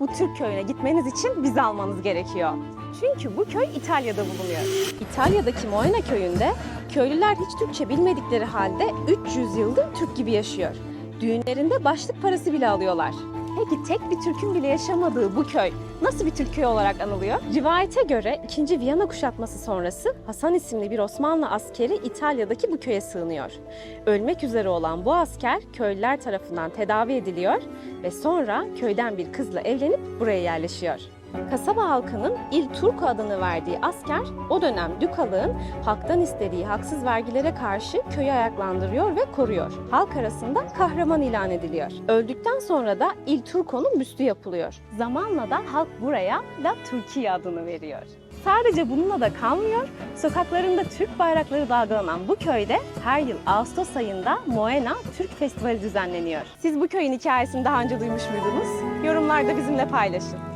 Bu Türk köyüne gitmeniz için vize almanız gerekiyor. Çünkü bu köy İtalya'da bulunuyor. İtalya'daki Moena köyünde köylüler hiç Türkçe bilmedikleri halde 300 yıldır Türk gibi yaşıyor. Düğünlerinde başlık parası bile alıyorlar. Peki tek bir Türk'ün bile yaşamadığı bu köy nasıl bir Türk köyü olarak anılıyor? Rivayete göre 2. Viyana kuşatması sonrası Hasan isimli bir Osmanlı askeri İtalya'daki bu köye sığınıyor. Ölmek üzere olan bu asker köylüler tarafından tedavi ediliyor ve sonra köyden bir kızla evlenip buraya yerleşiyor. Kasaba halkının Il Turco adını verdiği asker o dönem dükalığın halktan istediği haksız vergilere karşı köyü ayaklandırıyor ve koruyor. Halk arasında kahraman ilan ediliyor. Öldükten sonra da Il Turco'nun büstü yapılıyor. Zamanla da halk buraya La Türkiye adını veriyor. Sadece bununla da kalmıyor. Sokaklarında Türk bayrakları dalgalanan bu köyde her yıl Ağustos ayında Moena Türk Festivali düzenleniyor. Siz bu köyün hikayesini daha önce duymuş muydunuz? Yorumlarda bizimle paylaşın.